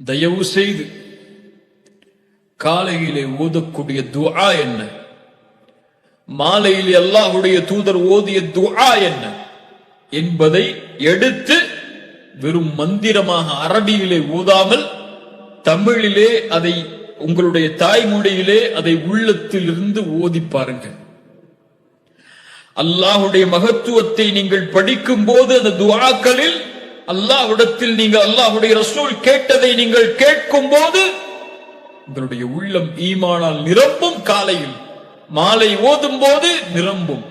தயவு செய்து காலையிலே ஓதக்கூடிய துஆ என்ன? மாலையில் அல்லாஹுடைய தூதர் ஓதிய துஆ என்ன? என்பதை எடுத்து வெறும் மந்திரமாக அரபியிலே ஓதாமல் தமிழிலே அதை உங்களுடைய தாய்மொழியிலே அதை உள்ளத்தில் இருந்து ஓதி பாருங்கள். அல்லாஹுடைய மகத்துவத்தை நீங்கள் படிக்கும் போது அந்த துவாக்களில் அல்லாஹ்விடத்தில் நீங்கள் அல்லாஹுடைய ரசூல் கேட்டதை நீங்கள் கேட்கும் போது உங்களுடைய உள்ளம் ஈமானால் நிரம்பும் காலையில் மாலை ஓதும் போது நிரம்பும்.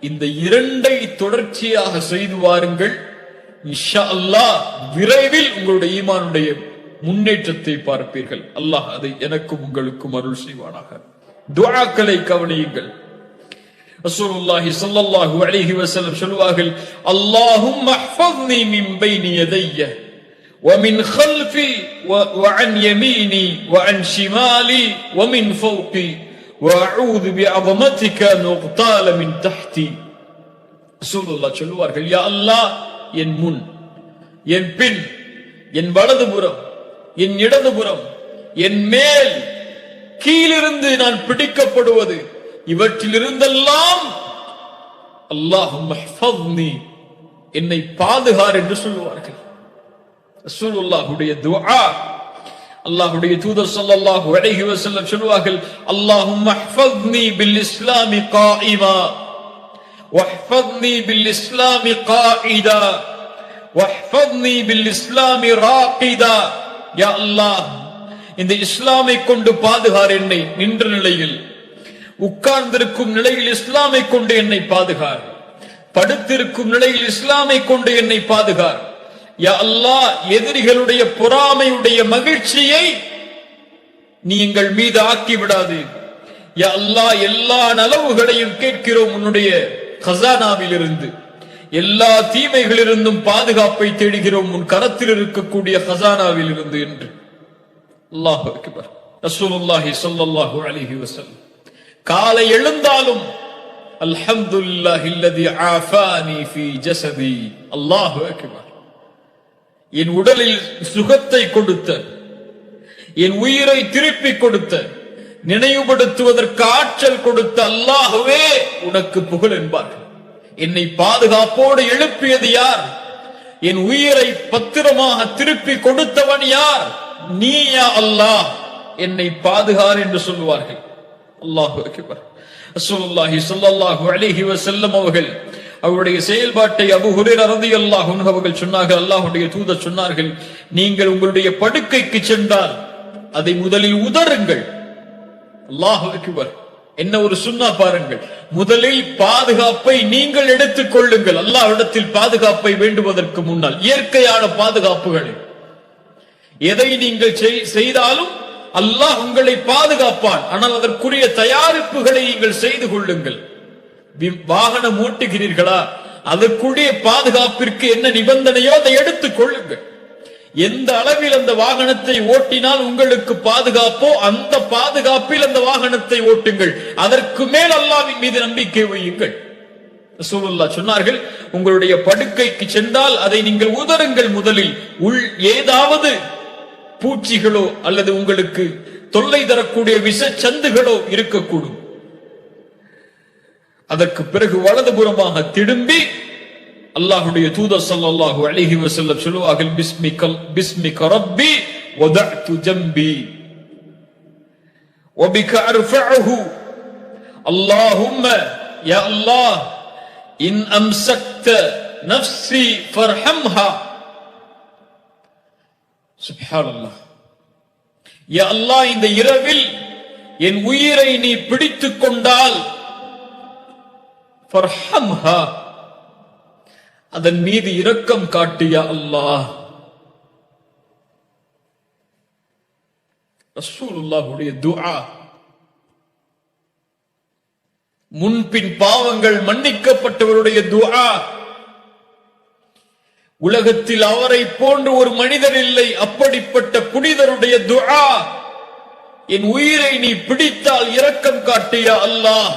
இந்த இரண்டை தொடர்ச்சியாக செய்து வாருங்கள். இன்ஷா அல்லாஹ் விரைவில் உங்களுடைய ஈமானுடைய முன்னேற்றத்தை பார்ப்பீர்கள். அல்லாஹ் அதை எனக்கும் உங்களுக்கும் அருள் செய்வானாக. துவாக்களை கவனியுங்கள். ரசூலுல்லாஹி ஸல்லல்லாஹு அலைஹி வஸல்லம் சொல்வார்கள் அல்லாஹும்ம احفظني من بين يدي ومن خلفي و- وعن يميني وعن شمالي ومن فوقي واعوذ بعظمتك ان اغتال من تحتي ரசூலுல்லாஹ் சொல்வார்கள் யா அல்லாஹ் என் முன் என் பின் என் வலதுபுறம் என் இடதுபுறம் என் மேல் கீழிருந்து நான் பிடிக்கப்படுவது இவற்றிலிருந்தெல்லாம் அல்லாஹும் என்னை பாதுகார் என்று சொல்லுவார்கள் ரசூலுல்லாஹுடைய துஆ அல்லாஹ்வுடைய தூதர் ஸல்லல்லாஹு அலைஹி வஸல்லம் சொல்வார்கள் அல்லாஹும் احفظني بالاسلام قائما واحفظني بالاسلام قائدا واحفظني بالاسلام راقدا يا الله இந்த இஸ்லாமை கொண்டு பாதுகார் என்னை நின்ற நிலையில் உட்கார்ந்திருக்கும் நிலையில் இஸ்லாமை கொண்டு என்னை பாதுகார். படுத்திருக்கும் நிலையில் இஸ்லாமை கொண்டு என்னை பாதுகார். அல்லாஹ் எதிரிகளுடைய பொறாமையுடைய மகிழ்ச்சியை நீ எங்கள் மீது ஆக்கி விடாது. யா அல்லாஹ் எல்லா நலவுகளையும் கேட்கிறோம் உன்னுடைய கசானாவில் இருந்து எல்லா தீமைகளிலிருந்தும் பாதுகாப்பை தேடுகிறோம் உன் கரத்தில் இருக்கக்கூடிய கசானாவில் இருந்து என்று. அல்லாஹ் அக்பர். ரசூலுல்லாஹி ஸல்லல்லாஹு அலைஹி வஸல்லம். காலை எழுந்தாலும் என் உடலில் சுகத்தை கொடுத்த என் உயிரை திருப்பி கொடுத்த நினைவுபடுத்துவதற்கு ஆற்றல் கொடுத்த அல்லாகவே உனக்கு புகழ் என்பார்கள். என்னை பாதுகாப்போடு எழுப்பியது யார்? என் உயிரை பத்திரமாக திருப்பி கொடுத்தவன் யார்? நீயா அல்லாஹ். என்னை பாதுகார் என்று சொல்லுவார்கள். அல்லாஹு அக்பர். ரசூலுல்லாஹி ஸல்லல்லாஹு அலைஹி வஸல்லம் அவர்கள் அவருடைய செயல்பாட்டை அபு ஹுரைரா ரலியல்லாஹு அன்ஹு அவர்கள் சொன்னார்கள் அல்லாஹ்வுடைய தூதர் சொன்னார்கள் நீங்கள் உங்களுடைய படுக்கைக்கு சென்றால் அதை முதலில் உதறுங்கள். அல்லாஹு அக்பர். என்ன ஒரு சுன்னா பாருங்கள். முதலில் பாதுகாப்பை நீங்கள் எடுத்துக் கொள்ளுங்கள். அல்லாஹ்விடத்தில் பாதுகாப்பை வேண்டுவதற்கு முன்னால் இயற்கையான பாதுகாப்புகளை. எதை நீங்கள் செய்தாலும் அல்லாஹ் உங்களை பாதுகாப்பான். ஆனால் அதற்குரிய தயாரிப்புகளை நீங்கள் செய்து கொள்ளுங்கள். வாகனம் ஓட்டுகிறீர்களா? அதற்குரிய பாதுகாப்பிற்கு என்ன நிபந்தனையோ அதை எடுத்துக் கொள்ளுங்கள். எந்த அளவில் அந்த வாகனத்தை ஓட்டினால் உங்களுக்கு பாதுகாப்போ அந்த பாதுகாப்பில் அந்த வாகனத்தை ஓட்டுங்கள். அதற்கு மேல் அல்லாவின் மீது நம்பிக்கை வையுங்கள். ரசூலுல்லாஹ் சொன்னார்கள் உங்களுடைய படுக்கைக்கு சென்றால் அதை நீங்கள் உதருங்கள் முதலில். உள் ஏதாவது பூச்சிகளோ அல்லது உங்களுக்கு தொல்லை தரக்கூடிய விஷ சந்துகளோ இருக்கக்கூடும். அதற்கு பிறகு வலதுபுறமாக திரும்பி அல்லாஹுடைய தூத சல்லாஹு அழகி வசல்ல சொல்லுவார்கள் பிஸ்மிகல் பிஸ்மிக ரப்பி ஒதத்து ஜம்பி. ஒபிக அர்ஃபஅஹு. அல்லாஹ் இன் அம்சக்த நஃப்சி ஃபர்ஹம்ஹா. அல்லா இந்த இரவில் என் உயிரை நீ பிடித்துக் கொண்டால் அதன் மீது இரக்கம் காட்டிய அல்லாஹ் ரசூலுல்லாஹுடைய துஆ. முன்பின் பாவங்கள் மன்னிக்கப்பட்டவருடைய துஆ. உலகத்தில் அவரை போன்ற ஒரு மனிதர் இல்லை. அப்படிப்பட்ட புனிதருடைய துஆ. என் உயிரை நீ பிடித்தால் இரக்கம் காட்டியா அல்லாஹ்.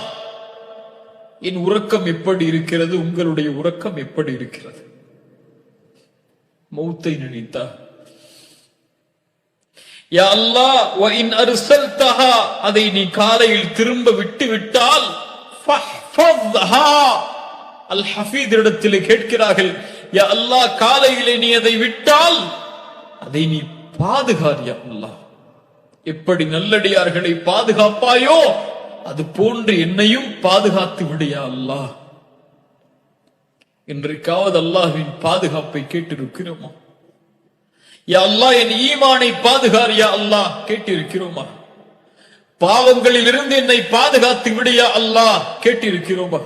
என் உறக்கம் எப்படி இருக்கிறது? உங்களுடைய உறக்கம் எப்படி இருக்கிறது? மௌத்தை நினைத்தா. யா அல்லாஹ் இன் அருசல் தஹா அதை நீ காலையில் திரும்ப விட்டு விட்டால் அல் ஹஃபீத் இடத்திலே கேட்கிறார்கள் யா அல்லாஹ் காலையிலே நீ அதை விட்டால் அதை நீ பாதுகாரியா அல்லா அல்லாஹ். எப்படி நல்லடியார்களை பாதுகாப்பாயோ அது போன்று என்னையும் பாதுகாத்து விடியா அல்லாஹ். இன்றைக்காவது அல்லாஹின் பாதுகாப்பை கேட்டிருக்கிறோமா? யா அல்லா என் ஈமானை பாதுகார் யா அல்லாஹ் கேட்டிருக்கிறோமா? பாவங்களில் இருந்து என்னை பாதுகாத்து விடியா அல்லாஹ் கேட்டிருக்கிறோமா?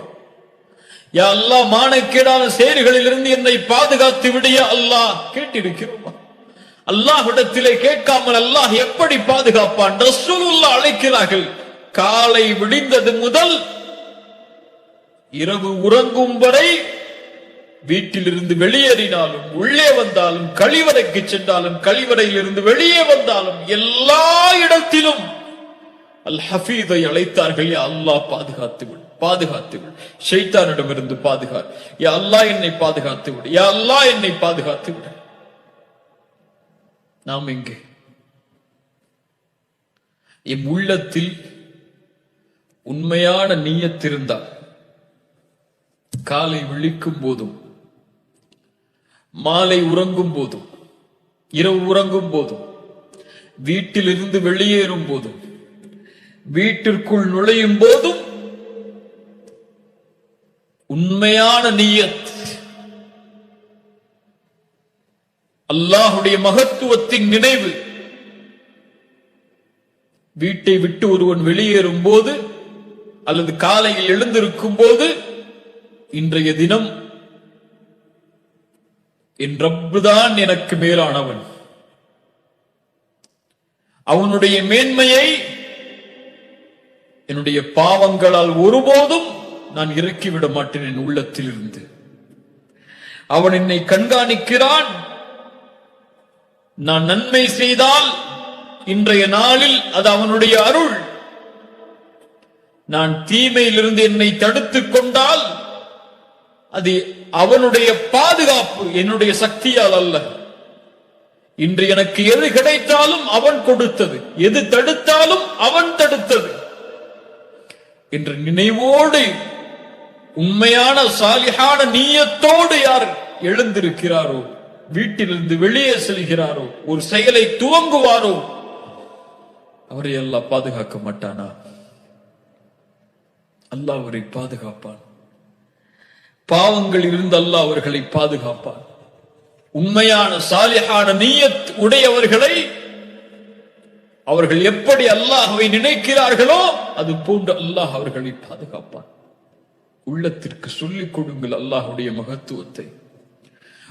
யா அல்லாஹ் மானக்கேடான செயல்களில் இருந்து என்னை பாதுகாத்து விடியா அல்லாஹ். கேட்டிருக்கிறோமா? அல்லாஹிடத்திலே கேட்காமல் அல்லாஹ் எப்படி பாதுகாப்பான்? ரசூலுல்லா அழைக்கிறார்கள். காலை விடிந்தது முதல் இரவு உறங்கும் வரை வீட்டிலிருந்து வெளியேறினாலும் உள்ளே வந்தாலும் கழிவறைக்கு சென்றாலும் கழிவறையில் இருந்து வெளியே வந்தாலும் எல்லா இடத்திலும் அல் ஹபீதை அழைத்தார்கள். யா அல்லாஹ் பாதுகாத்து விடு பாதுகாத்து. விடு ஷெய்தானிடமிருந்து பாதுகார் யா அல்லாஹ் என்னை பாதுகாத்து விடு யா அல்லாஹ் என்னை பாதுகாத்து விடு நாம் எங்கே? எம் உள்ளத்தில் உண்மையான நீயத்திருந்தால் காலை விழிக்கும் போதும் மாலை உறங்கும் போதும் இரவு உறங்கும் போதும் வீட்டிலிருந்து வெளியேறும் போதும் வீட்டிற்குள் நுழையும் போதும் உண்மையான நீயத். அல்லாஹுடைய மகத்துவத்தின் நினைவு. வீட்டை விட்டு ஒருவன் வெளியேறும் போது அல்லது காலையில் எழுந்திருக்கும் போது இன்றைய தினம் என் ரப்புதான் எனக்கு மேலானவன். அவனுடைய மேன்மையை என்னுடைய பாவங்களால் ஒருபோதும் நான் இறக்கிவிட மாட்டேன் என் உள்ளத்தில் இருந்து அவன் என்னை கண்காணிக்கிறான். நான் நன்மை செய்தால் இன்றைய நாளில் அது அவனுடைய அருள். நான் தீமையிலிருந்து என்னை தடுத்துக் கொண்டால் அது அவனுடைய பாதுகாப்பு என்னுடைய சக்தியால் அல்ல. இன்று எனக்கு எது கிடைத்தாலும் அவன் கொடுத்தது எது தடுத்தாலும் அவன் தடுத்தது. என்ற நினைவோடு உண்மையான சாலிகான நீயத்தோடு யார் எழுந்திருக்கிறாரோ வீட்டிலிருந்து வெளியே செல்கிறாரோ ஒரு செயலை துவங்குவாரோ அவரை எல்லாம் பாதுகாக்க மாட்டானா? அல்லாஹ் அவரை பாதுகாப்பான். பாவங்கள் இருந்து அல்லாஹ் அவர்களை பாதுகாப்பான். உண்மையான சாலிகான நீயத் உடையவர்களை அவர்கள் எப்படி அல்லாஹவை நினைக்கிறார்களோ அது போன்று அல்லாஹ் அவர்களை பாதுகாப்பான். உள்ளத்திற்கு சொல்லிக் கொடுங்கள் அல்லாஹுடைய மகத்துவத்தை.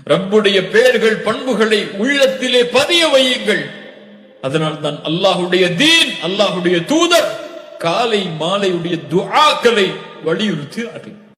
ரப்புடைய பெயர்கள் பண்புகளை உள்ளத்திலே பதிய வையுங்கள். அதனால் தான் அல்லாஹுடைய தீன் அல்லாஹுடைய தூதர் காலை மாலையுடைய துஆக்களை அறிவு